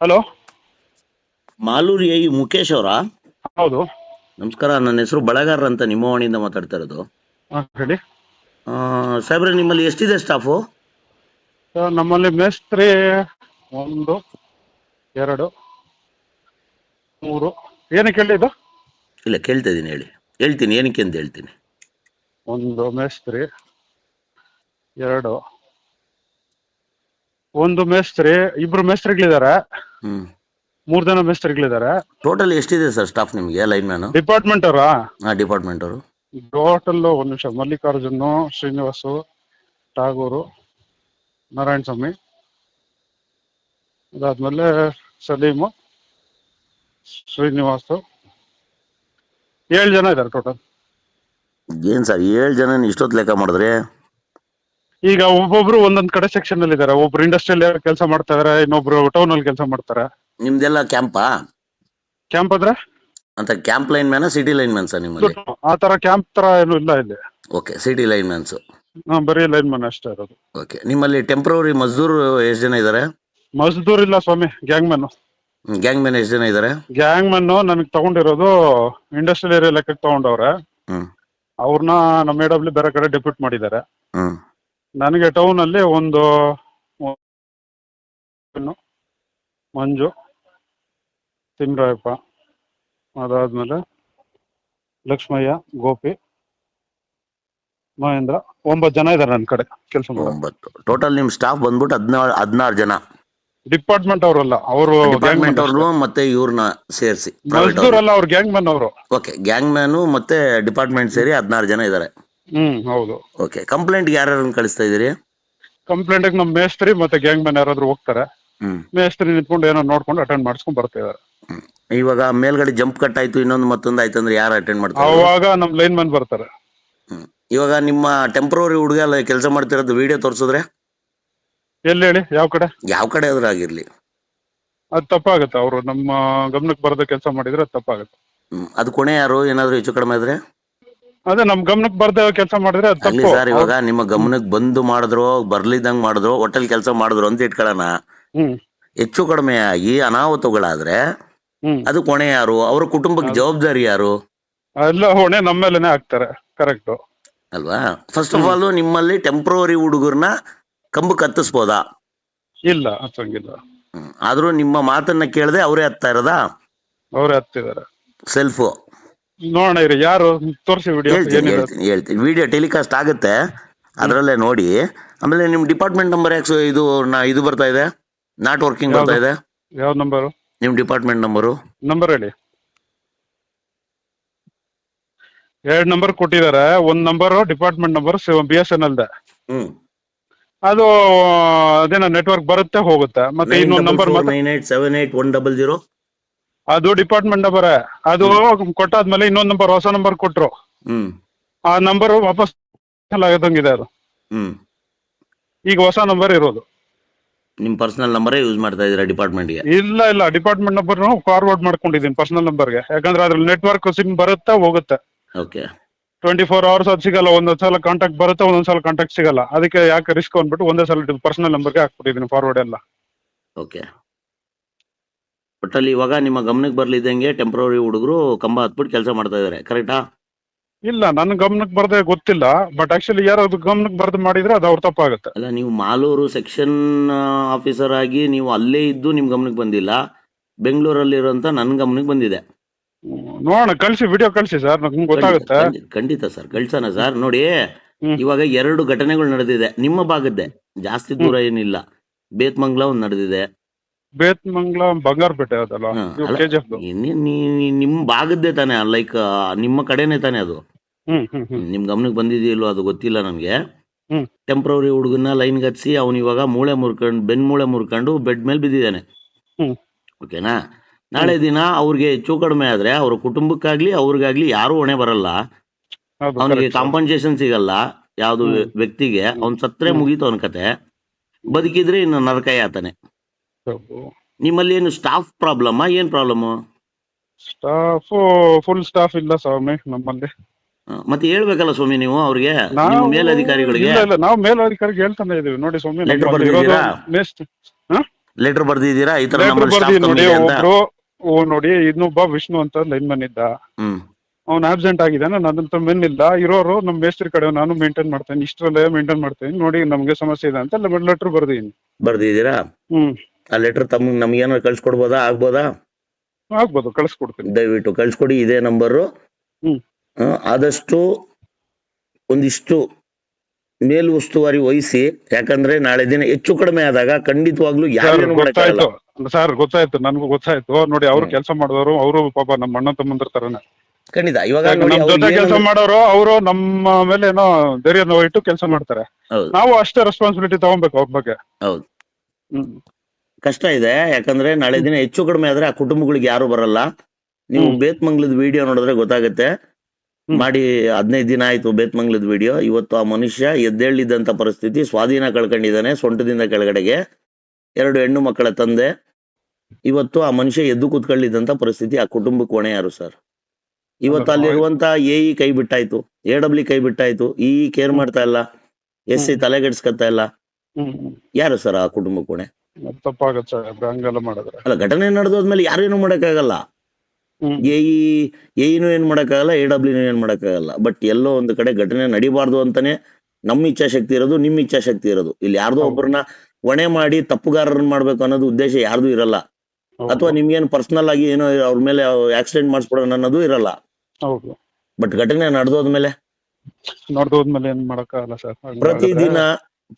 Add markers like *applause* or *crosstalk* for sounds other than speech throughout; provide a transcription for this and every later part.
Hello? ಮಾಲೂರಿ I Mukesh ಅವರಾ? ಹೌದು. ನಮಸ್ಕಾರ ನನ್ನ ಹೆಸರು ಬಳಗಾರ ಅಂತ ನಿಮ್ಮ ವಾಣಿಯಿಂದ ಮಾತಾಡ್ತಾ ಇರೋದು. ಹಾಂ ಹೇಳಿ. ಆ, ಸಾಹೇಬ್ರೆ ನಿಮ್ಮಲ್ಲಿ ಎಷ್ಟಿದೆ ಸ್ಟಾಫು ಸರ್ ನಮ್ಮಲ್ಲಿ ಮೇಸ್ತ್ರಿ ಒಂದು ಎರಡು ಮೂರು. ಏನಕ್ಕೆ ಕೇಳಿದ್ದು ಇಲ್ಲ ಕೇಳ್ತಾ ಇದ್ದೀನಿ ಹೇಳಿ. ಹೇಳ್ತೀನಿ ಏನಕ್ಕೆ ಅಂತ ಹೇಳ್ತೀನಿ. ಒಂದು ಮೇಸ್ತ್ರಿ ಎರಡು ಒಂದು ಮೇಸ್ತ್ರಿ ಇಬ್ರು ಮೇಸ್ತ್ರಿಗಳಿದ್ದಾರೆ. ಹ್ಮ್. ಮೂರು ಜನ ಮೇಸ್ತ್ರಿಗಳಿದ್ದಾರೆ. ಟೋಟಲ್ ಎಷ್ಟಿದೆ ಸರ್ ಸ್ಟಾಫ್ ನಿಮಗೆ ಲೈನ್ ಮ್ಯಾನ್ ಡಿಪಾರ್ಟ್ಮೆಂಟ್ ಅವರಾ? ಹಾಂ ಡಿಪಾರ್ಟ್ಮೆಂಟ್ ಅವರು. ಟೋಟಲ್ ಒಂದು ನಿಮಿಷ ಮಲ್ಲಿಕಾರ್ಜುನು ಶ್ರೀನಿವಾಸು ಟಾಗೂರು ನಾರಾಯಣ ಸ್ವಾಮಿ ಅದಾದ್ಮೇಲೆ ಸಲೀಮು ಶ್ರೀನಿವಾಸು. ಏಳು ಜನ ಇದ್ದಾರೆ ಟೋಟಲ್ ಏನ್ ಸರ್ ಏಳು ಜನ ಇಷ್ಟೊತ್ತು ಲೆಕ್ಕ ಮಾಡಿದ್ರೆ? ಈಗ ಒಬ್ಬೊಬ್ರು ಒಂದೊಂದ್ ಕಡೆ ಸೆಕ್ಷನ್ ಅಲ್ಲಿ ಇದ್ದಾರೆ ಒಬ್ರು ಇಂಡಸ್ಟ್ರಿಯಲ್ ಕೆಲಸ ಮಾಡ್ತಾ ಇದಾರೆ ಇನ್ನೊಬ್ರು ಟೌನ್ ಅಲ್ಲಿ ಕೆಲಸ ಮಾಡ್ತಾರೆ. ನಿಮ್ದೆಲ್ಲ ಕ್ಯಾಂಪಾ ಕ್ಯಾಂಪ್ ಅಂದ್ರೆ? ಅಂತ camp line man city line man sir ನಿಮ್ಮಲ್ಲಿ? ಆ ತರ ಕ್ಯಾಂಪ್ ತರ ಏನು ಇಲ್ಲ ಇಲ್ಲಿ. ಓಕೆ ಸಿಟಿ ಲೈನ್ ಮ್ಯಾನ್ಸ್ ಹಾ, ಬರೀ ಲೈನ್ ಮ್ಯಾನ್ ಅಷ್ಟೇ ಇರೋದು. ಓಕೆ ನಿಮ್ಮಲ್ಲಿ ಟೆಂಪ್ರವರಿ ಮಜ್ದೂರ್ ಎಷ್ಟು ಜನ ಇದ್ದಾರೆ ಮಜ್ದೂರ್ ಇಲ್ಲ ಸ್ವಾಮಿ ಗ್ಯಾಂಗ್ ಮ್ಯಾನ್ ಗ್ಯಾಂಗ್ ಮ್ಯಾನ್ ಎಷ್ಟು ಜನ ಇದ್ದಾರೆ ಗ್ಯಾಂಗ್ ಮ್ಯಾನ್ ನನಗೆ ತಗೊಂಡಿರೋದು ಇಂಡಸ್ಟ್ರಿಯಲ್ ಏರಿಯಾ ಲೆಕ್ಕಕ್ಕೆ ತಗೊಂಡವ್ರೆ. ಹ್ಮ್. ಅವ್ರನ್ನ ನಮ್ಮ ಎ ಡಬ್ಲ್ಯೂ ಬೇರೆ ಕಡೆ ಡೆಪ್ಯೂಟ್ ಮಾಡಿದ್ದಾರೆ. ಹ್ಞೂ ನನಗೆ ಟೌನ್ ಅಲ್ಲಿ ಒಂದು ಮಂಜು ತಿಮ್ರಾಯಪ್ಪ. ಅದಾದ್ಮೇಲೆ ಲಕ್ಷ್ಮಯ್ಯ ಗೋಪಿ ಮಹೇಂದ್ರ ಒಂಬತ್ತು ಜನ ಇದ್ದಾರೆ ನನ್ನ ಕಡೆ ಕೆಲಸ ಒಂಬತ್ತು. ಟೋಟಲ್ ನಿಮ್ಮ ಸ್ಟಾಫ್ ಬಂದ್ಬಿಟ್ಟು ಹದಿನಾರು ಹದಿನಾರು ಜನ. ಡಿಪಾರ್ಟ್ಮೆಂಟ್ ಅವರಲ್ಲ ಅವರು ಡಿಪಾರ್ಟ್ಮೆಂಟ್ ಅವರು ಮತ್ತೆ ಇವ್ರನ್ನ ಸೇರಿಸಿ ಮಜ್ದೂರ್ ಅಲ್ಲ ಅವ್ರು ಗ್ಯಾಂಗ್ ಮ್ಯಾನ್ ಅವರು. ಓಕೆ ಗ್ಯಾಂಗ್ ಮ್ಯಾನು ಮತ್ತೆ ಡಿಪಾರ್ಟ್ಮೆಂಟ್ ಸೇರಿ ಹದಿನಾರು ಜನ ಇದ್ದಾರೆ ಹ್ಮ್ ಹೌದು. ಓಕೆ ಕಂಪ್ಲೇಂಟ್ ಯಾರ್ಯಾರನ್ನ ಕಳಿಸ್ತಾ ಇದ್ದೀರಿ? ಕಂಪ್ಲೇಂಟ್ ನಮ್ಮ ಮೇಸ್ತ್ರಿ ಮತ್ತೆ ಗ್ಯಾಂಗ್ ಮ್ಯಾನ್ ಯಾರಾದ್ರೂ ಹೋಗ್ತಾರೆ. ಹ್ಮ್. ಮೇಸ್ತ್ರಿ ನಿಂತ್ಕೊಂಡು ಏನೋ ನೋಡ್ಕೊಂಡು ಅಟೆಂಡ್ ಮಾಡಿಸ್ಕೊಂಡು ಬರ್ತಿದ್ದಾರೆ ಹ್ಮ್. ಇವಾಗ ಮೇಲ್ಗಡೆ ಜಂಪ್ ಕಟ್ ಆಯ್ತು ಇನ್ನೊಂದು ಮತ್ತೊಂದು ಆಯ್ತು ಅಂದ್ರೆ ಯಾರು ಅಟೆಂಡ್ ಮಾಡ್ತಾರೆ? ಅವಾಗ ನಮ್ ಲೈನ್ ಮ್ಯಾನ್ ಬರ್ತಾರೆ. ಹ್ಮ್. ಇವಾಗ ನಿಮ್ಮ ಟೆಂಪ್ರವರಿ ಹುಡುಗ ಕೆಲಸ ಮಾಡ್ತಿರೋದು ವಿಡಿಯೋ ತೋರಿಸಿದ್ರೆ? ಎಲ್ಲಿ ಹೇಳಿ ಯಾವ ಕಡೆ? ಯಾವ ಕಡೆ ಆದ್ರೂ ಆಗಿರ್ಲಿ. ಅದು ತಪ್ಪಾಗುತ್ತೆ ಅವರು ನಮ್ಮ ಗಮನಕ್ಕೆ ಬರದ ಕೆಲಸ ಮಾಡಿದ್ರೆ ಅದು ತಪ್ಪಾಗುತ್ತೆ. ಹ್ಮ್. ಅದು ಕೊನೆ ಯಾರು? ಏನಾದ್ರು ಹೆಚ್ಚು ಕಡಿಮೆ ಆದ್ರೆ? ಅದೇ ನಮ್ ಗಮನಕ್ಕೆ ಬರ್ದ ಕೆಲಸ ಮಾಡಿದ್ರೆ ಅದು ಅಲ್ಲಿ ತಪ್ಪು. ಸರ್ ಇವಾಗ ನಿಮ್ಮ ಗಮನಕ್ಕೆ ಬಂದು ಮಾಡಿದ್ರು ಬರ್ಲಿದ್ದಂಗ್ ಮಾಡಿದ್ರು ಹೋಟೆಲ್ ಕೆಲಸ ಮಾಡಿದ್ರು ಅಂತ ಇಟ್ಕೊಳ್ಳೋಣ. ಹ್ಮ್. ಹೆಚ್ಚು ಕಡಿಮೆ ಆಗಿ ಅನಾಹುತಗಳಾದ್ರೆ ಹ್ಮ್. ಅದು ಕೊನೆ ಯಾರು? ಅವ್ರ ಕುಟುಂಬಕ್ಕೆ ಜವಾಬ್ದಾರಿ ಯಾರು? ಎಲ್ಲ ಹೊಣೆ ನಮ್ಮ ಮೇಲೆನೆ ಹಾಕ್ತಾರೆ ಕರೆಕ್ಟ್. ಅಲ್ವಾ? ಫಸ್ಟ್ ಆಫ್ ಆಲ್ ನಿಮ್ಮಲ್ಲಿ ಟೆಂಪ್ರವರಿ ಹುಡುಗರ್ನ ಕಂಬ ಕತ್ತಿಸ್ಬೋದಾ? ಇಲ್ಲ ಹಚ್ಚಂಗಿಲ್ಲ ಹ್ಮ್. ಆದ್ರೂ ನಿಮ್ಮ ಮಾತನ್ನ ಕೇಳದೆ ಅವರೇ ಹತ್ತಾ ಇರೋದಾ? ಅವರೇ ಹತ್ತಿದ್ದಾರೆ. ಸೆಲ್ಫು ನೋಡೋಣ ಇರಿ ಯಾರು? ತೋರಿಸಿ ವಿಡಿಯೋ ಹೇಳ್ತೀನಿ ಏನಿದೆ? ಹೇಳ್ತೀನಿ ಹೇಳ್ತೀನಿ. ವಿಡಿಯೋ ಟೆಲಿಕಾಸ್ಟ್ ಆಗುತ್ತೆ. ಅದರಲ್ಲೇ ನೋಡಿ. ಆಮೇಲೆ ನಿಮ್ ಡಿಪಾರ್ಟ್ಮೆಂಟ್ ನಂಬರ್ ಯಾಕೆ ಇದು ನಾ ಇದು ಬರ್ತಾ ಇದೆ? ನಾಟ್ ವರ್ಕಿಂಗ್ ಬರ್ತಾ ಇದೆ? ಯಾವ ನಂಬರ್ ನಿಮ್ ಡಿಪಾರ್ಟ್ಮೆಂಟ್ ನಂಬರು ನಂಬರ್ ಹೇಳಿ. ಎರಡ್ ನಂಬರ್ ಕೊಟ್ಟಿದ್ದಾರೆ. ಒಂದ್ number department number B S N L ಹ್ಮ್. ಅದು ಅದೇನೋ ನೆಟ್ವರ್ಕ್ ಬರುತ್ತೆ ಹೋಗುತ್ತೆ. ಮತ್ತೆ ಇನ್ನೊಂದು number nine eight seven eight one double zero ಅದು ಡಿಪಾರ್ಟ್ಮೆಂಟ್ ನಂಬರ್ ಅದು ಕೊಟ್ಟಾದ್ಮೇಲೆ ಇನ್ನೊಂದು ನಂಬರ್ ಹೊಸ ನಂಬರ್ ಕೊಟ್ರು. ಹ್ಮ್. ಆ ನಂಬರ್ ವಾಪಸ್ ಆಗದಂಗಿದೆ ಅದು. ಹ್ಮ್. ಈಗ ಹೊಸ ನಂಬರ್ ಇರೋದು. ನಿಮ್ ಪರ್ಸನಲ್ ನಂಬರೇ ಯೂಸ್ ಮಾಡ್ತಾ ಇದೀರಾ ಡಿಪಾರ್ಟ್ಮೆಂಟ್ಗೆ ಇಲ್ಲ ಇಲ್ಲ. ಡಿಪಾರ್ಟ್ಮೆಂಟ್ ನಂಬರ್ ಫಾರ್ವರ್ಡ್ ಮಾಡ್ಕೊಂಡಿದ್ದೀನಿ ಪರ್ಸನಲ್ ನಂಬರ್ಗೆ ಯಾಕಂದ್ರೆ ಅದ್ರಲ್ಲಿ ನೆಟ್ವರ್ಕ್ ಸಿಮ್ ಬರುತ್ತೆ ಹೋಗುತ್ತೆ. ಓಕೆ ಟ್ವೆಂಟಿ ಫೋರ್ ಅವರ್ಸ್ ಅದು ಸಿಗಲ್ಲ. ಒಂದೊಂದ್ ಸಲ ಕಾಂಟ್ಯಾಕ್ಟ್ ಬರುತ್ತೆ ಒಂದೊಂದ್ ಸಲ ಕಾಂಟ್ಯಾಕ್ಟ್ ಸಿಗಲ್ಲ. ಅದಕ್ಕೆ ಯಾಕೆ ರಿಸ್ಕ್ ಅಂದ್ಬಿಟ್ಟು ಒಂದೇ ಸಲ ಪರ್ಸನಲ್ ನಂಬರ್ಗೆ ಹಾಕ್ಬಿಟ್ಟಿದ್ದೀನಿ ಫಾರ್ವರ್ಡ್ ಎಲ್ಲ. ಓಕೆ ಒಟ್ಟಲ್ಲಿ ಇವಾಗ ನಿಮ್ಮ ಗಮನಕ್ಕೆ ಬರ್ಲಿದ್ದಂಗೆ ಟೆಂಪ್ರವರಿ ಹುಡುಗರು ಕಂಬ ಹತ್ಬಿಟ್ಟು ಕೆಲಸ ಮಾಡ್ತಾ ಇದಾರೆ. ಕರೆಕ್ಟಾ ಇಲ್ಲ ನನ್ನ ಗಮನಕ್ಕೆ ಬರ್ದೆ ಗೊತ್ತಿಲ್ಲ ಬಟ್ ಆಕ್ಚುಲಿ ಯಾರು ಅದು ಗಮನಕ್ಕೆ ಬರ್ದು ಮಾಡಿದ್ರೆ ಅದು ಅವ್ರ ತಪ್ಪಾಗುತ್ತೆ. ಅಲ್ಲ ನೀವು ಮಾಲೂರು ಸೆಕ್ಷನ್ ಆಫೀಸರ್ ಆಗಿ ನೀವು ಅಲ್ಲೇ ಇದ್ದು ನಿಮ್ ಗಮನಕ್ಕೆ ಬಂದಿಲ್ಲ ಬೆಂಗಳೂರಲ್ಲಿರೋಂಥ ನನ್ನ ಗಮನಕ್ಕೆ ಬಂದಿದೆ. ನೋಡೋಣ ಕಳ್ಸಿ ವಿಡಿಯೋ ಕಳ್ಸಿ ಸರ್ ನಮ್ಗೆ ಗೊತ್ತಾಗುತ್ತೆ. ಖಂಡಿತ- ಖಂಡಿತ ಸರ್ ಕಳ್ಸೋಣ ಸರ್ ನೋಡಿ ಹ್ಮ್. ಇವಾಗ ಎರಡು ಘಟನೆಗಳು ನಡೆದಿದೆ. ನಿಮ್ಮ ಭಾಗದ್ದೇ ಜಾಸ್ತಿ ದೂರ ಏನಿಲ್ಲ. ಬೇತ್ಮಂಗ್ಲ ಒಂದು ನಡೆದಿದೆ. ಬೇತ್ಮಂಗ್ಲ ಬಂಗಾರಪೇಟೆ ಅದಲ್ಲ ಹಾ, ಇವ್ರು ಅಲ್ಲ. ಕೆ ಜಿ ಎಫ್ ಇನ್ನೇನ್ ನೀ- ನಿಮ್ಮ ಭಾಗದ್ದೇ ತಾನೆ ಲೈಕ್ ನಿಮ್ಮ ಕಡೆನೆ ತಾನೆ ಅದು ಹ್ಮ್ ಹ್ಮ್ ಹ್ಮ್ ನಿಮ್ ಗಮನಕ್ಕೆ ಬಂದಿದೆಯಲ್ಲೋ ಅದು ಗೊತ್ತಿಲ್ಲ ನನಗೆ ಹ್ಮ್. ಟೆಂಪ್ರವರಿ ಹುಡುಗನ ಲೈನ್ ಹಚ್ಚಿ ಅವನು ಇವಾಗ ಮೂಳೆ ಮುರ್ಕೊಂಡು ಬೆನ್ ಮೂಳೆ ಮುರ್ಕೊಂಡು ಬೆಡ್ ಮೇಲೆ ಬಿದ್ದಿದ್ದಾನೆ ಹ್ಮ್. ಓಕೆನಾ ನಾಳೆ ದಿನ ಅವ್ರಿಗೆ ಹೆಚ್ಚು ಕಡಿಮೆ ಆದ್ರೆ ಅವ್ರ ಕುಟುಂಬಕ್ಕಾಗ್ಲಿ ಅವ್ರಿಗಾಗ್ಲಿ ಯಾರು ಹೊಣೆ ಬರಲ್ಲ ಅವನಿಗೆ correct. ಕಾಂಪನ್ಸೇಷನ್ ಸಿಗಲ್ಲ ಯಾವ್ದು ಹ್ಮ್. ವ್ಯಕ್ತಿಗೆ ಅವ್ನ್ ಸತ್ರೆ ಹ್ಮ್. ಮುಗೀತು ಅವನ ಕತೆ ಬದುಕಿದ್ರೆ ಇನ್ನು ನರಕ ಯಾತನೆ ನಿಮ್ಮಲ್ಲಿ ಏನು ಸ್ಟಾಫ್ ಪ್ರಾಬ್ಲಮ್ ಏನ್ ಪ್ರಾಬ್ಲಮ್ ಸ್ಟಾಫ್ ಫುಲ್ ಸ್ಟಾಫ್ ಇಲ್ಲ ಸ್ವಾಮಿ ನಮ್ಮಲ್ಲಿ. ಮತ್ತೆ ಹೇಳ್ಬೇಕಲ್ಲ ಸ್ವಾಮಿ ನೀವು ಅವ್ರಿಗೆ? ನಿಮ್ಮ ನಾವು ಮೇಲಧಿಕಾರಿಗಳಿಗೆ? ಇಲ್ಲ ಇಲ್ಲ ನಾವು ಮೇಲಧಿಕಾರಿಗೆ ಹೇಳ್ತಾನೆ ಇದೀವಿ ನೋಡಿ ಸ್ವಾಮಿ Letter ನಮ್ಮಲ್ಲಿ ಇರೋದು ಬರ್ದಿದ್ದೀರಾ? ಲೆಟರ್ ಬರ್ದಿದ್ದೀರಾ? ಈ ತರ ಲೆಟರ್ ನಮ್ಮಲ್ಲಿ ಬರ್ದಿ ಸ್ಟಾಫ್ ಕಮ್ಮಿ ನೋಡಿ ಇದೆ ಅಂತ. ಒಬ್ರು ಓ ನೋಡಿ ಇನ್ನೊಬ್ಬ ವಿಷ್ಣು ಅಂತ ಲೈನ್ ಮನ್ ಇದ್ದ. ಹ್ಮ್. ಅವ್ನು ಆಬ್ಸೆಂಟ್ ಆಗಿದ್ದಾನೆ ನನ್ನಂತ ಮೆನ್ ಇಲ್ಲ ಇರೋರು ನಮ್ಮ ಮೇಸ್ತ್ರಿ ಕಡೆ ನಾನು ಮೇಂಟೈನ್ ಮಾಡ್ತೇನೆ. ಇಷ್ಟರಲ್ಲೇ ಮೇಂಟೈನ್ ಮಾಡ್ತೇನೆ. ನೋಡಿ ನಮ್ಗೆ ಸಮಸ್ಯೆ ಇದೆ ಅಂತ ಲೆಟರ್ ಬರ್ದೀನಿ ಬರ್ದಿದ್ದೀರಾ? ಹ್ಮ್. ಆ ಲೆಟರ್ ತಮ್ಮ ನಮ್ಗೇನಾರು ಕಳ್ಸಿಕೊಡ್ಬೋದಾ? ಆಗ್ಬೋದಾ? ಆಗ್ಬೋದು ಕಳಿಸ್ಕೊಡ್ತೀನಿ. ದಯವಿಟ್ಟು ಕಳ್ಸಿಕೊಡಿ ಇದೇ ನಂಬರು. ಹ್ಮ್. ಆದಷ್ಟು ಒಂದಿಷ್ಟು ಮೇಲ್ ಉಸ್ತುವಾರಿ ವಹಿಸಿ ಯಾಕಂದ್ರೆ ನಾಳೆ ದಿನ ಹೆಚ್ಚು ಕಡಿಮೆ ಆದಾಗ ಖಂಡಿತವಾಗ್ಲೂ ಸರ್ ಮಾಡಕ್ಕಾಗಲ್ಲ ಗೊತ್ತಾಯ್ತು. ಸರ್ ಗೊತ್ತಾಯ್ತು. ನನ್ಗೂ ಗೊತ್ತಾಯ್ತು. ನೋಡಿ ಅವ್ರು. ಕೆಲಸ ಮಾಡಿದವರು ಅವರು ಪಾಪ ನಮ್ಮ ಅಣ್ಣ ತಮ್ಮಂದ್ರ ತರನೇ. ಖಂಡಿತ. ಇವಾಗ ಯಾಕೆ ನೋಡಿ ನಮ್ ಅವ್ರಿಗೆ ಜೊತೆ ಕೆಲಸ ಮಾಡೋರು ಅವರು ನಮ್ಮ ಮೇಲೆ ಏನೋ ಧೈರ್ಯ ಇಟ್ಟು ಕೆಲಸ ಮಾಡ್ತಾರೆ. ಹೌದು. ನಾವು ಅಷ್ಟೇ ರೆಸ್ಪಾನ್ಸಿಬಿಲಿಟಿ ತಗೊಬೇಕು ಅವ್ರ ಬಗ್ಗೆ. ಹೌದು. ಹ್ಮ್. ಕಷ್ಟ ಇದೆ. ಯಾಕಂದ್ರೆ ನಾಳೆ ದಿನ ಹೆಚ್ಚು ಕಡಿಮೆ ಆದ್ರೆ ಆ ಕುಟುಂಬಗಳಿಗೆ ಯಾರು ಬರಲ್ಲ. ನೀವು ಬೇತ್ಮಂಗ್ಲದ್ ವಿಡಿಯೋ ನೋಡಿದ್ರೆ ಗೊತ್ತಾಗುತ್ತೆ. ಮಾಡಿ ಹದಿನೈದು ದಿನ ಆಯ್ತು ಬೇತ್ಮಂಗ್ಲದ ವಿಡಿಯೋ. ಇವತ್ತು ಆ ಮನುಷ್ಯ ಎದ್ದೇಳಿದ್ದಂತ ಪರಿಸ್ಥಿತಿ ಸ್ವಾಧೀನ ಕಳ್ಕೊಂಡಿದ್ದಾನೆ ಸೊಂಟದಿಂದ ಕೆಳಗಡೆಗೆ. ಎರಡು ಹೆಣ್ಣು ಮಕ್ಕಳ ತಂದೆ. ಇವತ್ತು ಆ ಮನುಷ್ಯ ಎದ್ದು ಕೂತ್ಕೊಳ್ಳಿದ್ದಂತ ಪರಿಸ್ಥಿತಿ ಆ ಕುಟುಂಬಕ್ಕೆ ಕೋಣೆ ಯಾರು ಸರ್. ಇವತ್ತು ಅಲ್ಲಿರುವಂತ ಎ ಇ ಕೈ ಬಿಟ್ಟಾಯ್ತು. ಎ ಡಬ್ಲ್ಯೂ ಕೈ ಬಿಟ್ಟಾಯ್ತು. ಇ ಕೇರ್ ಮಾಡ್ತಾ ಇಲ್ಲ. S C. ತಲೆಗೆಡ್ಸ್ಕೊತಾ ಇಲ್ಲ. ಯಾರು ಸರ್ ಆ ಕುಟುಂಬಕ್ಕೆ ಹೊಣೆ? ಅದ್ ತಪ್ಪಾಗತ್ತೆ ಸರ್ ಹಂಗೆಲ್ಲ ಮಾಡಿದ್ರೆ. ಅಲ್ಲ ಘಟನೆ ನಡೆದೋದ್ಮೇಲೆ ಯಾರು ಏನು ಹ್ಮ್. ಎ ಎಇನು ಏನ್ ಮಾಡೋಕ್ಕಾಗಲ್ಲ ಎ ಡಬ್ಲ್ಯೂನು ಏನ್ ಮಾಡೋಕ್ಕಾಗಲ್ಲ. ಬಟ್ ಎಲ್ಲೋ ಒಂದು ಕಡೆ ಘಟನೆ ನಡಿಬಾರ್ದು ಅಂತಾನೆ ನಮ್ಮ ಇಚ್ಛಾಶಕ್ತಿ ಇರೋದು ನಿಮ್ಮ ಇಚ್ಛಾಶಕ್ತಿ ಇರೋದು. ಇಲ್ಲಿ ಯಾರ್ದೋ ಹೌದು. ಒಬ್ಬರನ್ನ ಹೊಣೆ ಮಾಡಿ ತಪ್ಪುಗಾರರನ್ನ ಮಾಡ್ಬೇಕು ಅನ್ನೋದು ಉದ್ದೇಶ ಯಾರ್ದು ಇರಲ್ಲ. ಹೌದು. ಅಥವಾ ನಿಮ್ಗೇನು ಪರ್ಸನಲ್ ಆಗಿ ಏನೋ ಅವ್ರ ಮೇಲೆ ಆಕ್ಸಿಡೆಂಟ್ ಮಾಡಿಸ್ಬಿಡೋಣ ಅನ್ನೋದು ಇರಲ್ಲ. ಹೌದು. ಬಟ್ ಘಟನೆ ನಡೆದೋದ್ಮೇಲೆ? ನೋಡ್ದೋದ್ಮೇಲೆ ಏನ್ ಮಾಡಕ್ಕಾಗಲ್ಲ ಸರ್. ಪ್ರತಿದಿನ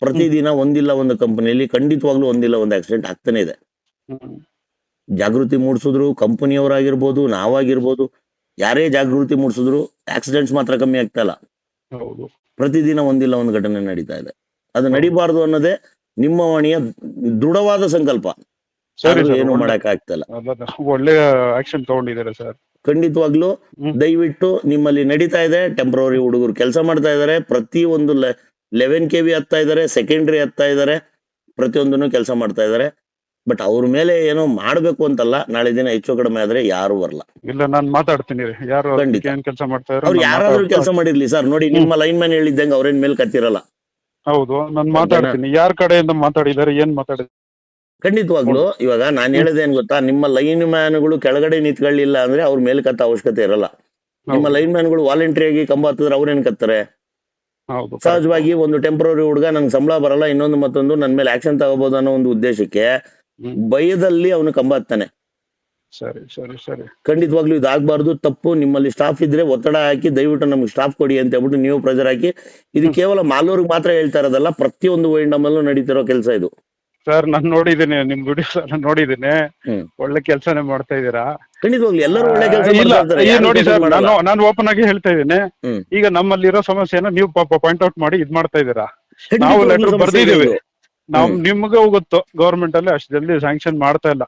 ಪ್ರತಿದಿನ ಒಂದಿಲ್ಲ ಒಂದು ಕಂಪನಿಯಲ್ಲಿ ಖಂಡಿತವಾಗ್ಲೂ ಒಂದಿಲ್ಲ ಒಂದು ಆಕ್ಸಿಡೆಂಟ್ ಆಗ್ತಾನೆ ಇದೆ. ಜಾಗೃತಿ ಮೂಡಿಸಿದ್ರು ಕಂಪನಿಯವರಾಗಿರ್ಬೋದು ನಾವಾಗಿರ್ಬೋದು ಯಾರೇ ಜಾಗೃತಿ ಮೂಡಿಸಿದ್ರು ಆಕ್ಸಿಡೆಂಟ್ಸ್ ಮಾತ್ರ ಕಮ್ಮಿ ಆಗ್ತಾ ಇಲ್ಲ. ಪ್ರತಿದಿನ ಒಂದಿಲ್ಲ ಒಂದು ಘಟನೆ ನಡೀತಾ ಇದೆ. ಅದು ನಡಿಬಾರ್ದು ಅನ್ನೋದೇ ನಿಮ್ಮ ವಾಣಿಯ ದೃಢವಾದ ಸಂಕಲ್ಪ. ಏನು ಮಾಡಕ್ ಆಗ್ತಲ್ಲ ಒಳ್ಳೆಯ ಒಳ್ಳೆ ಆಕ್ಷನ್ ತಗೊಂಡಿದ್ದಾರೆ ಸರ್? ಖಂಡಿತವಾಗ್ಲೂ. ದಯವಿಟ್ಟು ನಿಮ್ಮಲ್ಲಿ ನಡೀತಾ ಇದೆ ಟೆಂಪ್ರವರಿ ಹುಡುಗರು ಕೆಲಸ ಮಾಡ್ತಾ ಇದ್ದಾರೆ ಪ್ರತಿ ಒಂದು ಲೆವೆನ್ ಕೆ ವಿ ಹತ್ತಾ ಇದ್ದಾರೆ ಸೆಕೆಂಡ್ರಿ ಹತ್ತಾ ಇದ್ದಾರೆ ಪ್ರತಿಯೊಂದನ್ನು ಕೆಲಸ ಮಾಡ್ತಾ ಇದ್ದಾರೆ ಬಟ್ ಅವ್ರ ಮೇಲೆ ಏನೋ ಮಾಡ್ಬೇಕು ಅಂತಲ್ಲ ನಾಳೆ ದಿನ ಹೆಚ್ಚು ಕಡಿಮೆ ಆದ್ರೆ ಯಾರು ಬರಲ್ಲ. ಇಲ್ಲ ನಾನು ಮಾತಾಡ್ತೀನಿ ಯಾರು. ಏನ್ ಕೆಲಸ ಮಾಡ್ತಾ ಅವ್ರು ಯಾರಾದ್ರೂ ಕೆಲಸ ಮಾಡಿರ್ಲಿ ಸರ್. ನೋಡಿ ನಿಮ್ಮ ಲೈನ್ ಮ್ಯಾನ್ ಹೇಳಿದ್ದಂಗೆ ಅವ್ರೇನ್ ಮೇಲೆ ಕತ್ತಿರಲ್ಲ. ಹೌದು ನಾನು ಮಾತಾಡ್ತೀನಿ. ಯಾರ ಕಡೆಯಿಂದ ಮಾತಾಡಿದಾರೆ ಏನ್ ಮಾತಾಡಿದ ಖಂಡಿತವಾಗ್ಲು ಇವಾಗ ನಾನು ಹೇಳೋದು ಏನ್ ಗೊತ್ತಾ? ನಿಮ್ಮ ಲೈನ್ ಮ್ಯಾನ್ಗಳು ಕೆಳಗಡೆ ನಿಂತ್ಕೊಳ್ಳಿಲ್ಲ ಅಂದ್ರೆ ಅವ್ರ ಮೇಲೆ ಕತ್ತ ಅವಶ್ಯಕತೆ ಇರಲ್ಲ. ನಿಮ್ಮ. ಲೈನ್ ಮ್ಯಾನ್ಗಳು ವಾಲಂಟ್ರಿ ಆಗಿ ಕಂಬ ಹತ್ತಿದ್ರೆ ಅವ್ರೇನ್ ಕತ್ತಾರೆ? ಸಹಜವಾಗಿ ಒಂದು ಟೆಂಪ್ರರಿ ಹುಡುಗ ನಂಗೆ ಸಂಬಳ ಬರಲ್ಲ ಇನ್ನೊಂದು ಮತ್ತೊಂದು ನನ್ನ ಮೇಲೆ ಆಕ್ಷನ್ ತಗೋಬಹುದು ಅನ್ನೋ ಒಂದು ಉದ್ದೇಶಕ್ಕೆ. ಭಯದಲ್ಲಿ ಅವನು ಕಂಬ ಹತ್ತಾನೆ ಸರಿ ಸರಿ ಸರಿ. ಖಂಡಿತವಾಗ್ಲೂ ಇದಾಗಬಾರ್ದು ತಪ್ಪು ನಿಮ್ಮಲ್ಲಿ ಸ್ಟಾಫ್ ಇದ್ರೆ ಒತ್ತಡ ಹಾಕಿ ದಯವಿಟ್ಟು ನಮ್ಗೆ ಸ್ಟಾಫ್ ಕೊಡಿ ಅಂತ ಹೇಳ್ಬಿಟ್ಟು ನೀವು ಪ್ರೆಜರ್ ಹಾಕಿ ಇದು ಕೇವಲ ಮಾಲೂರಿಗೆ ಮಾತ್ರ ಹೇಳ್ತಾ ಇರೋದಲ್ಲ ಪ್ರತಿಯೊಂದು ವೈಂಡಮಲ್ಲೂ ನಡೀತಿರೋ ಕೆಲಸ ಇದು. ಸರ್ ನಾನ್ ನೋಡಿದೀನಿ ನಿಮ್ ವಿಡಿಯೋಸ್ ಎಲ್ಲ ನೋಡಿದ್ದೀನಿ ಹ್ಮ್. ಒಳ್ಳೆ ಕೆಲಸನೇ ಮಾಡ್ತಾ ಖಂಡಿತವಾಗ್ಲು ಎಲ್ಲರೂ ಒಳ್ಳೆ ಕೆಲಸ ಇಲ್ಲ ಈ ನೋಡಿ ಸರ್ ನಾನು ನಾನು ಓಪನ್ ಆಗಿ ಹೇಳ್ತಾ ಇದ್ದೀನಿ ಹ್ಮ್. ಈಗ ನಮ್ಮಲ್ಲಿರೋ ಸಮಸ್ಯೆನ ನೀವು ಪಾಪ ಪಾಯಿಂಟ್ ಔಟ್ ಮಾಡಿ ಇದ್ ಮಾಡ್ತಾ ಇದ್ದೀರಾ ನಾವು ಲೆಟರ್ ಬರ್ದಿದೀವಿ. ನಾವು. ನಿಮ್ಗೂ ಗೊತ್ತು ಗೌರ್ಮೆಂಟ್ ಅಲ್ಲಿ ಅಷ್ಟು ಜಲ್ದಿ ಸ್ಯಾಂಕ್ಷನ್ ಮಾಡ್ತಾ ಇಲ್ಲ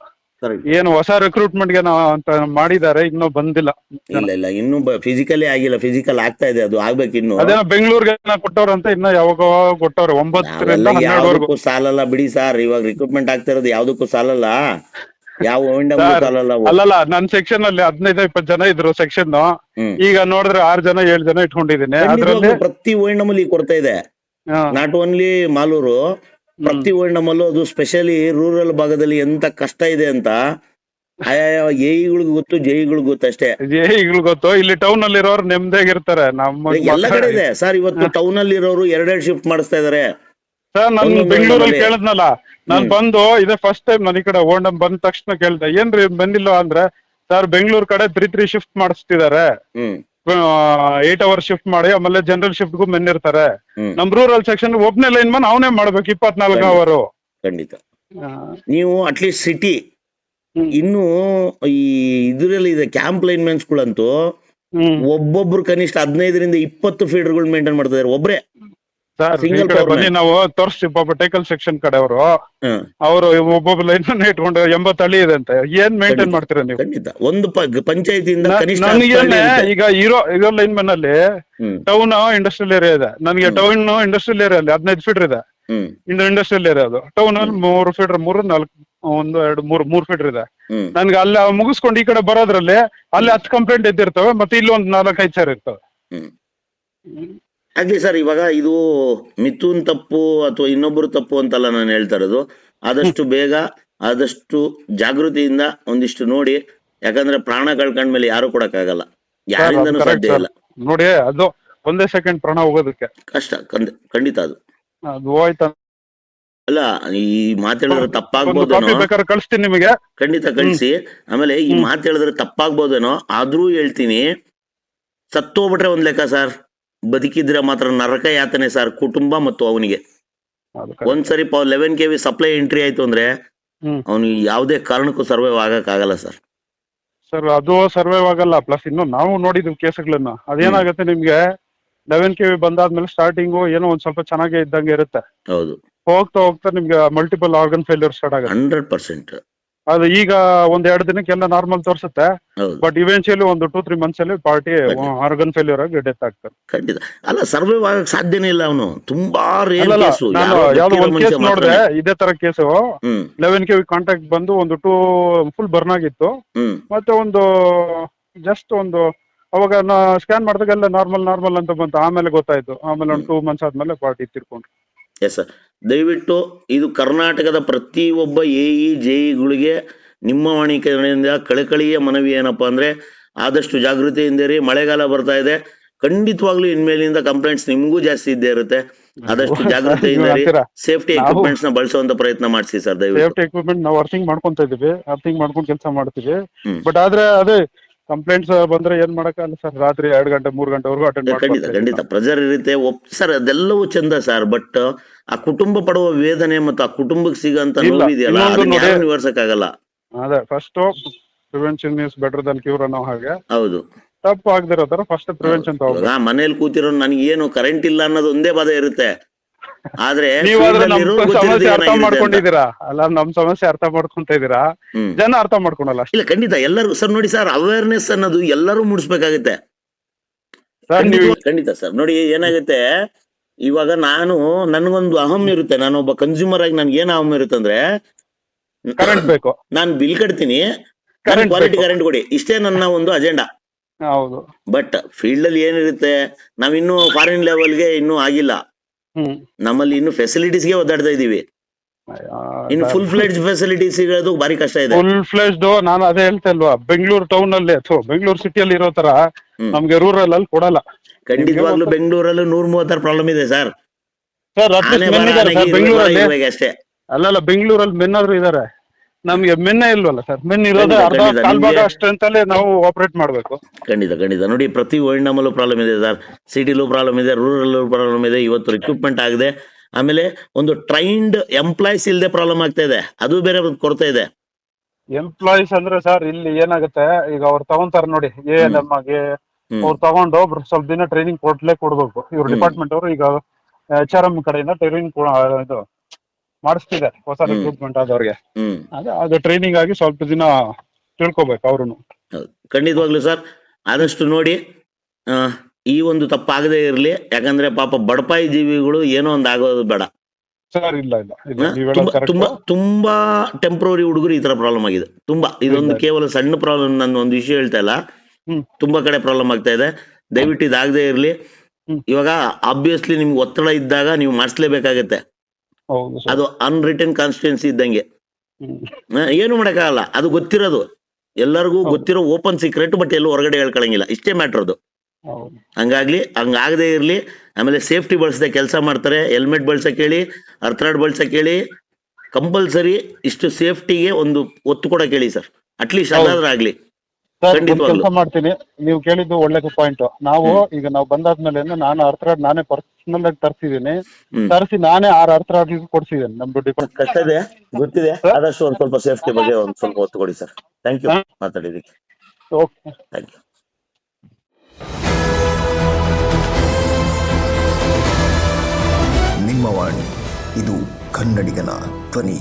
ಏನು ಹೊಸ ರಿಕ್ರೂಟ್ಮೆಂಟ್ಗೆ ನಾವು ಅಂತ ಮಾಡಿದ್ದಾರೆ ಇನ್ನೂ ಬಂದಿಲ್ಲ. ಇಲ್ಲ ಇಲ್ಲ ಇನ್ನು ಫಿಸಿಕಲಿ ಆಗಿಲ್ಲ ಫಿಸಿಕಲ್ ಆಗ್ತಾ ಇದೆ ಅದು ಆಗ್ಬೇಕು ಇನ್ನು. ಅದೇನೋ ಬೆಂಗಳೂರಿಗೆ ಕೊಟ್ಟವ್ರಂತ ಇನ್ನ ಯಾವಾಗ ಕೊಟ್ಟವ್ರೆ ಒಂಬತ್ತರಿಂದ ನಾವೆಲ್ಲ ಹನ್ನೆರಡುವರೆಗೂ. ಯಾವ್ದಕ್ಕೂ ಸಾಲಲ್ಲ ಬಿಡಿ ಸರ್ ಇವಾಗ ರಿಕ್ರೂಟ್ಮೆಂಟ್ ಆಗ್ತಾ ಇರೋದು ಯಾವ್ದಕ್ಕೂ ಸಾಲಲ್ಲ. ಯಾವ Sir, ಸಾಲಲ್ಲ ಅಲ್ಲಲ್ಲ ನನ್ ಸೆಕ್ಷನ್ ಅಲ್ಲಿ ಹದಿನೈದು ಇಪ್ಪತ್ತು ಜನ ಇದ್ರು ಸೆಕ್ಷನ್ ಹ್ಮ್. ಈಗ ನೋಡಿದ್ರೆ ಆರ್ ಜನ ಏಳು ಜನ ಇಟ್ಕೊಂಡಿದ್ದೀನಿ. ಅದ್ರಲ್ಲಿ ಪ್ರತಿ ವೈಂಡಮಲ್ಲಿ ಕೊಡ್ತಾ ಇದೆ. ಹಾ, ನಾಟ್ ಓನ್ಲಿ ಮಾಲೂರು ಪ್ರತಿ ವೈಂಡಮಲ್ಲೂ ಅದು ಸ್ಪೆಷಲಿ ರೂರಲ್ ಭಾಗದಲ್ಲಿ ಎಂತ ಕಷ್ಟ ಇದೆ ಅಂತ ಆಯಾ ಎಇಗಳಿಗೂ ಗೊತ್ತು ಜೈಗಳಿಗೆ ಗೊತ್ತು ಅಷ್ಟೇ. ಜೈಗಳು ಗೊತ್ತು. ಇಲ್ಲಿ ಟೌನ್ ಅಲ್ಲಿ ಇರೋರು ನೆಮ್ಮದಿಯಾಗಿರ್ತಾರೆ. ನಮ್ಮ ಎಲ್ಲ ಕಡೆ ಇದೆ ಸರ್ ಇವತ್ತು ಟೌನ್ ಅಲ್ಲಿ ಇರೋರು ಎರಡೆರಡು ಶಿಫ್ಟ್ ಮಾಡಿಸ್ತಾ ಇದಾರೆ. ಸರ್ ನಾನು ಬೆಂಗಳೂರಲ್ಲಿ ಕೇಳದ್ನಲ್ಲ. ನಾನ್ ಬಂದು ಇದೇ ಫಸ್ಟ್ ಟೈಮ್ ನಾನು ಈ ಕಡೆ ಓಂಡಮ್ ಬಂದ ತಕ್ಷಣ ಕೇಳ್ದೆ. ಏನ್ರಿ ಬಂದಿಲ್ಲ ಅಂದ್ರೆ ಸರ್ ಬೆಂಗಳೂರು ಕಡೆ ತ್ರೀ ತ್ರೀ ಶಿಫ್ಟ್ ಮಾಡಿಸ್ತಿದ್ದಾರೆ ಹ್ಮ್. ಏಟ್ ಅವರ್ ಶಿಫ್ಟ್ ಮಾಡಿ ಆಮೇಲೆ ಜನರಲ್ ಶಿಫ್ಟ್ಗೂ ಮೆನ್ ಇರ್ತಾರೆ. ಹ್ಮ್. ನಮ್ ರೂರಲ್ ಸೆಕ್ಷನ್ ಒಬ್ನೇ ಲೈನ್ ಮನ್ ಅವನೇ ಮಾಡ್ಬೇಕು ಇಪ್ಪತ್ನಾಲ್ಕು. ಅವರು ಖಂಡಿತ. ನೀವು ಅಟ್ಲೀಸ್ಟ್ ಸಿಟಿ ಇನ್ನು ಈ ಇದ್ರಲ್ಲಿ ಇದೆ ಕ್ಯಾಂಪ್ ಲೈನ್ ಮೆನ್ಸ್ ಗಳಂತೂ ಒಬ್ಬೊಬ್ರು ಕನಿಷ್ಠ ಹದಿನೈದರಿಂದ ಇಪ್ಪತ್ತು ಫೀಡರ್ಗಳು ಮೇಂಟೈನ್ ಮಾಡ್ತಾ ಇದಾರೆ ಒಬ್ರೆ ಸರ್ ಈ ಕಡೆ ಬನ್ನಿ ನಾವು ತೋರಿಸ್ತೀವಿ ಪಾಪ ಟೇಕಲ್ ಸೆಕ್ಷನ್ ಕಡೆ ಅವರು. ಹ್ಮ್. ಅವರು ಒಬ್ಬೊಬ್ಬ ಲೈನ್ ಇಟ್ಕೊಂಡು ಎಂಬತ್ತು ಹಳ್ಳಿ ಇದೆ ಅಂತ. ಏನ್ ಮೇಂಟೈನ್. ಮಾಡ್ತೀರಾ ನೀವು? ಖಂಡಿತ. ಒಂದು ಪಂಚಾಯತಿಯಿಂದ ಕನಿಷ್ಠ ಹತ್ತು ನನ್ಗೇನೆ ಹಳ್ಳಿ ಇರುತ್ತೆ. ಈಗ ಇರೋ ಇರೋ ಲೈನ್ ಮನ್ ಅಲ್ಲಿ ಹ್ಮ್. ಟೌನ್ ಇಂಡಸ್ಟ್ರಿಯಲ್ ಏರಿಯಾ ಇದೆ. ನನಗೆ ಟೌನ್ ಇಂಡಸ್ಟ್ರಿಯಲ್ ಏರಿಯಾ ಅಲ್ಲಿ ಹದಿನೈದು ಫೀಟ್ ಇದೆ. ಹ್ಮ್. ಇನ್ನು ಇಂಡಸ್ಟ್ರಿಯಲ್ ಏರಿಯಾ ಅದು. ಟೌನ್ ಅಲ್ಲಿ ಮೂರು ಫೀಟ್ ಮೂರು ನಾಲ್ಕು ಒಂದು ಎರಡು ಮೂರು ಮೂರು ಫೀಟ್ ಇದೆ. ಹ್ಮ್. ನನ್ಗೆ ಅಲ್ಲಿ ಮುಗಿಸ್ಕೊಂಡು ಈ ಕಡೆ ಬರೋದ್ರಲ್ಲಿ ಅಲ್ಲಿ ಹತ್ತು ಕಂಪ್ಲೇಂಟ್ ಎದ್ದಿರ್ತವೆ ಮತ್ತೆ ಇಲ್ಲಿ ಒಂದು ನಾಲ್ಕೈದು ಸಾವಿರ ಇರ್ತವೆ. ಹ್ಮ್. ಆಗ್ಲಿ ಸರ್ ಇವಾಗ ಇದು ಮಿಥುನ್ ತಪ್ಪು ಅಥವಾ ಇನ್ನೊಬ್ಬರು ತಪ್ಪು ಅಂತಲ್ಲ ನಾನು ಹೇಳ್ತಾ ಇರೋದು. ಆದಷ್ಟು ಬೇಗ ಆದಷ್ಟು ಜಾಗೃತಿಯಿಂದ ಒಂದಿಷ್ಟು ನೋಡಿ ಯಾಕಂದ್ರೆ ಪ್ರಾಣ ಕಳ್ಕೊಂಡ್ಮೇಲೆ ಯಾರು ಕೊಡಕ್ಕಾಗಲ್ಲ. ಯಾರಿಂದನೂ ಸಾಧ್ಯ ಇಲ್ಲ. ನೋಡಿ ಅದು ಒಂದೇ ಸೆಕೆಂಡ್ ಪ್ರಾಣ ಹೋಗೋದಕ್ಕೆ. ಕಷ್ಟ ಖಂಡಿತ ಅದು. ಅದು ಹೋಯ್ತು ಅಲ್ಲ ಈ ಮಾತು ಹೇಳಿದ್ರೆ ಒಂದು ಕಾಪಿ ತಪ್ಪಾಗ್ಬೋದೇನೋ ಬೇಕಾದ್ರೆ ಕಳಿಸ್ತೀನಿ ನಿಮಗೆ. ಖಂಡಿತ ಕಳಿಸಿ. ಆಮೇಲೆ ಈ. ಮಾತು ಹೇಳಿದ್ರೆ ತಪ್ಪಾಗ್ಬೋದೇನೋ ಆದ್ರೂ ಹೇಳ್ತೀನಿ. ಸತ್ತೋಗ್ಬಿಟ್ರೆ ಒಂದ್ ಲೆಕ್ಕ ಸರ್. ಬದುಕಿದ್ರೆ ಮಾತ್ರ ನರಕ ಯಾತನೆ ಸರ್ ಕುಟುಂಬ ಮತ್ತು ಅವನಿಗೆ. ಒಂದ್ಸರಿ eleven K V supply entry ಆಯ್ತು ಅಂದ್ರೆ ಅವನು ಯಾವುದೇ ಕಾರಣಕ್ಕೂ ಸರ್ವೈವ್ ಆಗಕ್ ಆಗಲ್ಲ ಸರ್. ಸರ್ ಅದು ಸರ್ವೈವ್ ಆಗಲ್ಲ. ಪ್ಲಸ್ ಇನ್ನು ನಾವು ನೋಡಿದ್ವಿ ಕೇಸ್ಗಳನ್ನ. ಅದೇನಾಗುತ್ತೆ ನಿಮ್ಗೆ? ಲೆವೆನ್ ಕೆ ವಿ ಬಂದಾದ್ಮೇಲೆ ಸ್ಟಾರ್ಟಿಂಗು ಏನೋ ಒಂದ್ ಸ್ವಲ್ಪ ಚೆನ್ನಾಗೇ ಇದ್ದಂಗೆ ಇರುತ್ತೆ. ಹೌದು. ಹೋಗ್ತಾ ಹೋಗ್ತಾ ನಿಮ್ಗೆ ಮಲ್ಟಿಪಲ್ ಆರ್ಗನ್ ಫೇಲ್ಯೂರ್ ಸ್ಟಾರ್ಟ್ ಆಗುತ್ತೆ. ಹಂಡ್ರೆಡ್ ಪರ್ಸೆಂಟ್ ಅದು ಈಗ ಒಂದ್ ಎರಡು ದಿನಕ್ಕೆಲ್ಲ ನಾರ್ಮಲ್ ತೋರಿಸುತ್ತೆ. ಹೌದು. ಬಟ್ ಇವೆನ್ಚುಲಿ ಒಂದು ಟೂ ತ್ರೀ ಮಂತ್ಸ್ ಅಲ್ಲಿ ಪಾರ್ಟಿ ಆರ್ಗನ್ ಫೇಲ್ಯೂರ್ ಆಗಿ ಡೆತ್ ಆಗ್ತಾರೆ ಖಂಡಿತ. ಅಲ್ಲ ಸರ್ವೈವ್ ಆಗಕ್ ಸಾಧ್ಯನೇ ಇಲ್ಲ ಅವನು. ತುಂಬಾ ರೇರ್ ಅಲ್ಲಲ್ಲ ಕೇಸು ನಾನು ಯಾವ್ದೋ ಒಂದ್ ಕೇಸ್ ನೋಡಿದ್ರೆ ಇದೇ ತರ ಕೇಸು ಹ್ಮ್. ಲೆವೆನ್ ಕೆ ವಿ ಕಾಂಟ್ಯಾಕ್ಟ್ ಬಂದು ಒಂದು ಟೂ ಫುಲ್ ಬರ್ನ್ ಆಗಿತ್ತು. ಹ್ಮ್. ಮತ್ತೆ ಒಂದು ಜಸ್ಟ್ ಒಂದು ಅವಾಗ ಸ್ಕ್ಯಾನ್ ಸ್ಕ್ಯಾನ್ ಮಾಡಿದಾಗೆಲ್ಲ ನಾರ್ಮಲ್ ನಾರ್ಮಲ್ ಅಂತ ಬಂತು. ಆಮೇಲೆ ಗೊತ್ತಾಯ್ತು. ಆಮೇಲೆ ಒಂದು ಟೂ ಮಂತ್ಸ್ ಆದ್ಮೇಲೆ ಪಾರ್ಟಿ ತಿರ್ಕೊಂಡ್ರು. ಎಸ್ ಸರ್ ದಯವಿಟ್ಟು ಇದು ಕರ್ನಾಟಕದ ಪ್ರತಿಯೊಬ್ಬ ಎ ಇ ಜೆಇಗಳಿಗೆ ನಿಮ್ಮ ವಾಣಿಕೆಯಿಂದ ಕಳಕಳಿಯ ಮನವಿ ಏನಪ್ಪಾ ಅಂದ್ರೆ ಆದಷ್ಟು ಜಾಗೃತಿಯಿಂದ ಇರಿ. ಮಳೆಗಾಲ ಬರ್ತಾ ಇದೆ. ಖಂಡಿತವಾಗ್ಲೂ ಇನ್ಮೇಲಿಂದ ಕಂಪ್ಲೇಂಟ್ಸ್ ನಿಮಗೂ ಜಾಸ್ತಿ ಇದ್ದೇ ಇರುತ್ತೆ. ಆದಷ್ಟು *laughs* ಜಾಗೃತಿಯಿಂದ ಸೇಫ್ಟಿ ಎಕ್ವಿಪ್ಮೆಂಟ್ಸ್ನ ಬಳಸುವಂತ ಪ್ರಯತ್ನ ಮಾಡಿಸಿ ಸರ್ ದಯವಿಟ್ಟು. ಸೇಫ್ಟಿ ಎಕ್ವಿಪ್ಮೆಂಟ್ ನಾವು ಅರ್ಥಿಂಗ್ ಮಾಡ್ಕೊಂತ ಇದೀವಿ. ಅರ್ಥಿಂಗ್ ಮಾಡ್ಕೊಂಡು ಕೆಲಸ ಮಾಡ್ತೀವಿ. ಬಟ್ ಆದ್ರೆ ಅದೇ ಕಂಪ್ಲೇಂಟ್ಸ್ ಬಂದ್ರೆ ಏನ್ ಮಾಡಕ್ಕಲ್ಲ ಸರ್ ರಾತ್ರಿ ಎರಡ್ ಗಂಟೆ ಮೂರ್ ಗಂಟೆವರೆಗೂ ಅಟೆಂಡ್ ಖಂಡಿತ ಖಂಡಿತ. ಪ್ರೆಜರ್ ಇರುತ್ತೆ. ಒಪ್ ಸರ್ ಅದೆಲ್ಲವೂ ಚಂದ ಸರ್ ಬಟ್ ಆ ಕುಟುಂಬ ಪಡುವ ವೇದನೆ ಮತ್ತು ಆ ಕುಟುಂಬಕ್ಕೆ ಸಿಗಂತ ಇಲ್ಲ, ನೋವಿದೆಯಲ್ಲ ಇನ್ನೊಂದು ಅದನ್ನ ಯಾರು ನಿವಾರಿಸಕ್ಕಾಗಲ್ಲ? ಅದೇ first prevention is better than cure ಅನ್ನೋ ಹಾಗೆ. ಹೌದು. ತಪ್ಪು ಆಗದಿರೋ ತರ ಫಸ್ಟ್ ಪ್ರಿವೆನ್ಷನ್ ತಗೋಬೇಕು. ಇವಾಗ ಮನೇಲಿ ಕೂತಿರೋ ನನಗೆ ಏನು ಕರೆಂಟ್ ಇಲ್ಲ ಅನ್ನೋದು ಒಂದೇ ಬಾಧೆ ಇರುತ್ತೆ. ಆದ್ರೆ ನಮ್ ಸಮಸ್ಯೆ ಅರ್ಥ ಅಲ್ಲ ನಮ್ ಸಮಸ್ಯೆ ಅರ್ಥ ಮಾಡ್ಕೊಂತ ಇದೀರಾ ಜನ ಅರ್ಥ ಮಾಡ್ಕೊಳಲ್ಲ ಇಲ್ಲ ಖಂಡಿತ. ಎಲ್ಲರೂ ಸರ್ ನೋಡಿ ಸರ್ ಅವೇರ್ನೆಸ್ ಅನ್ನೋದು ಎಲ್ಲರೂ ಮೂಡಿಸ್ಬೇಕಾಗತ್ತೆ. ಸರ್ ನೀವು ಖಂಡಿತ- ಸರ್. ನೋಡಿ ಏನಾಗುತ್ತೆ? ಇವಾಗ ನಾನು ನನ್ಗೊಂದು ಅಹಂ ಇರುತ್ತೆ. ನಾನು ಒಬ್ಬ ಕನ್ಸ್ಯೂಮರ್ ಆಗಿ ನನ್ಗೆ ಏನ್ ಅಹಂ ಇರುತ್ತೆ ಅಂದ್ರೆ ಕರೆಂಟ್ ಬೇಕು. ನಾನು ಬಿಲ್ ಕಟ್ತೀನಿ. ಕ್ವಾಲಿಟಿ ಕರೆಂಟ್ ಕೊಡಿ. ಇಷ್ಟೇ ನನ್ನ ಒಂದು ಅಜೆಂಡಾ ಹೌದು. ಬಟ್ ಫೀಲ್ಡ್ ಅಲ್ಲಿ ಏನಿರುತ್ತೆ? ನಾವಿನ್ನೂ ಫಾರಿನ್ ಲೆವೆಲ್ಗೆ ಇನ್ನೂ ಆಗಿಲ್ಲ. ನಮ್ಮಲ್ಲಿ ಇನ್ನು ಫೆಸಿಲಿಟೀಸ್ಗೆ ಒದ್ದಾಡ್ತಾ ಇದೀವಿ ಇನ್ನು ಫುಲ್ ಫ್ಲೆಡ್ಜ್ ಫೆಸಿಲಿಟೀಸ್ ಸಿಗೋದು ಬಾರಿ ಕಷ್ಟ ಇದೆ. ಫುಲ್ ಫ್ಲೆಡ್ಜ್ ನಾನು ಅದೇ ಹೇಳ್ತಾ ಇಲ್ವಾ ಬೆಂಗಳೂರು ಟೌನ್ ಅಲ್ಲಿ ಅಥವಾ ಬೆಂಗಳೂರು ಸಿಟಿಯಲ್ಲಿ ಇರೋ ತರ ನಮ್ಗೆ ರೂರಲ್ ಅಲ್ಲಿ ಕೊಡಲ್ಲ. ಖಂಡಿತವಾಗ್ಲೂ ಬೆಂಗಳೂರಲ್ಲಿ ನೂರ್ ಮೂವತ್ತಾರು ಪ್ರಾಬ್ಲಮ್ ಇದೆ ಸರ್ ಸರ್ ಬೆಂಗಳೂರಲ್ಲಿ ಅಷ್ಟೇ. ಅಲ್ಲಲ್ಲ ಬೆಂಗಳೂರಲ್ಲಿ ಮೆನ್ ಆದ್ರೂ ಇದಾರೆ. ನಮ್ಗೆ ಮೆನ್ನೆ ಇಲ್ವಲ್ಲ ಸರ್? ಮೆನ್ ಇರೋದು ಖಂಡಿತ, ಅರ್ಧ ಖಂಡಿತ. ಕಾಲ್ ಭಾಗ ನಿಮ್ಗೆ- ಸ್ಟ್ರೆಂತ್ ಅಲ್ಲಿ ನಾವು ಆಪರೇಟ್ ಮಾಡ್ಬೇಕು. ಖಂಡಿತ ಖಂಡಿತ. ನೋಡಿ ಪ್ರತಿ ವರ್ಣಮಲ್ಲೂ ಪ್ರಾಬ್ಲಮ್ ಇದೆ ಸರ್. ಸಿಟಿಲೂ ಪ್ರಾಬ್ಲಮ್ ಇದೆ ರೂರಲ್ ಪ್ರಾಬ್ಲಮ್ ಇದೆ. ಇವತ್ತು ರಿಕ್ವಿಪ್ಮೆಂಟ್ ಆಗಿದೆ. ಆಮೇಲೆ ಒಂದು ಟ್ರೈನ್ಡ್ ಎಂಪ್ಲಾಯ್ಸ್ ಇಲ್ಲದೆ ಪ್ರಾಬ್ಲಮ್ ಆಗ್ತಾ ಇದೆ. ಅದು ಬೇರೆ ಒಂದು ಕೊರತೆ ಇದೆ. ಎಂಪ್ಲಾಯೀಸ್ ಅಂದ್ರೆ ಸರ್ ಇಲ್ಲಿ ಏನಾಗುತ್ತೆ? ಈಗ ಅವ್ರು ತಗೊಂತಾರ ನೋಡಿ ಎ ಎಲ್ ಎಂ ಆಗಿ. ಹ್ಮ್. ಅವ್ರು ತಗೊಂಡು ಒಬ್ರು ಸ್ವಲ್ಪ ದಿನ ಟ್ರೈನಿಂಗ್ ಕೊಡ್ಲೇ ಕೊಡ್ಬೇಕು. ಇವ್ರ ಹ್ಮ್. ಡಿಪಾರ್ಟ್ಮೆಂಟ್ ಅವರು ಈಗ ಎಚ್ ಆರ್ ಎಂ ಕಡೆಯಿಂದ ಟ್ರೈನಿಂಗ್ ಇದು ಮಾಡಿಸ್ತಿದ್ದಾರೆ ಹೊಸ ರಿಕ್ರೂಟ್ಮೆಂಟ್ ಆದವ್ರಿಗೆ. ಹ್ಮ್. ಅದೇ ಅದು ಟ್ರೈನಿಂಗ್ ಆಗಿ ಸ್ವಲ್ಪ ದಿನ ತಿಳ್ಕೊಬೇಕು ಅವ್ರು ಹೌದು. ಖಂಡಿತವಾಗ್ಲೂ ಸರ್ ಆದಷ್ಟು ನೋಡಿ ಆ, ಈ ಒಂದು ತಪ್ಪಾಗದೆ ಇರಲಿ. ಯಾಕಂದ್ರೆ ಪಾಪ ಬಡಪಾಯಿ ಜೀವಿಗಳು ಏನೋ ಒಂದು ಆಗೋದು ಬೇಡ. ಸರ್ ಇಲ್ಲ ಇಲ್ಲ ತುಂಬಾ ಹೇಳೋದು ತುಂಬಾ ಕರೆಕ್ಟ್ ತುಂಬಾ ಟೆಂಪ್ರವರಿ ಹುಡುಗರು ಈ ತರ ಪ್ರಾಬ್ಲಮ್ ಆಗಿದೆ. ತುಂಬಾ ಇದೊಂದು. ಕೇವಲ ಸಣ್ಣ ಪ್ರಾಬ್ಲಮ್ ನಾನು ಒಂದು ವಿಷಯ ಹೇಳ್ತಾ ಇಲ್ಲ. ಹ್ಮ್. ತುಂಬಾ ಕಡೆ ಪ್ರಾಬ್ಲಮ್ ಆಗ್ತಾ ಇದೆ. ದಯವಿಟ್ಟು ಇದಾಗದೇ ಇರಲಿ. ಹ್ಮ್. ಇವಾಗ ಆಬ್ವಿಯಸ್ಲಿ ನಿಮ್ಗೆ ಒತ್ತಡ ಇದ್ದಾಗ ನೀವು ಮಾಡಿಸ್ಲೇಬೇಕಾಗತ್ತೆ. ಅದು ಅನ್ರಿಟನ್ ಕಾನ್ಸ್ಟಿಟ್ಯೂನ್ಸಿ ಇದ್ದಂಗೆ. ಏನು ಮಾಡಕ್ಕಾಗಲ್ಲ. ಅದು ಗೊತ್ತಿರೋದು. ಎಲ್ಲರಿಗೂ ಗೊತ್ತಿರೋ ಓಪನ್ ಸೀಕ್ರೆಟ್ ಬಟ್ ಎಲ್ಲೂ ಹೊರಗಡೆ ಹೇಳ್ಕೊಳಂಗಿಲ್ಲ. ಇಷ್ಟೇ ಮ್ಯಾಟ್ರ್ ಅದು. ಹಂಗಾಗ್ಲಿ ಹಂಗಾಗದೇ ಇರ್ಲಿ. ಆಮೇಲೆ ಸೇಫ್ಟಿ ಬಳಸದೆ ಕೆಲಸ ಮಾಡ್ತಾರೆ. ಹೆಲ್ಮೆಟ್ ಬಳಸಕ್ಕೆ ಹೇಳಿ ಅರ್ಥರಾಡ್ ಬಳಸಕ್ಕೆ ಹೇಳಿ ಕಂಪಲ್ಸರಿ ಇಷ್ಟು ಸೇಫ್ಟಿಗೆ ಒಂದು ಒತ್ತು ಕೊಡಕ್ಕೆ ಹೇಳಿ ಸರ್. ಅಟ್ಲೀಸ್ಟ್ ಅಲ್ಲಾದ್ರೂ ಅದಾದ್ರೂ ಆಗ್ಲಿ. ಸರ್. ಕೆಲಸ ಮಾಡ್ತೀನಿ. ನೀವು ಕೇಳಿದ್ದು ಒಳ್ಳೆ ಪಾಯಿಂಟ್. ನಾವು ಈಗ ನಾವು ಬಂದಾದ್ಮೇಲೆ ನಾನು ಅರ್ಥರಾಡ್ ನಾನೇ ಪರ್ಸನಲ್ ಆಗಿ ತರಿಸಿದ್ದೀನಿ ತರಿಸಿ ನಾನೇ ಆರು ಅರ್ಥರಾಡ್ ಕೊಡ್ಸಿದ್ದೀನಿ ನಮ್ದು ಡಿಪಾರ್ಟ್ ಕಷ್ಟ ಇದೆ ಗೊತ್ತಿದೆ? ಆದಷ್ಟು ಒಂದ್ ಸ್ವಲ್ಪ ಸೇಫ್ಟಿ ಬಗ್ಗೆ ಒಂದ್ ಸ್ವಲ್ಪ ಒತ್ತು ಕೊಡಿ ಸರ್ ಥ್ಯಾಂಕ್ ಯು. ಮಾತಾಡಿದಕ್ಕೆ ಓಕೆ ಥ್ಯಾಂಕ್ ಯು ನಿಮ್ಮ ವಾಣಿ ಇದು ಕನ್ನಡಿಗನ ಧ್ವನಿ.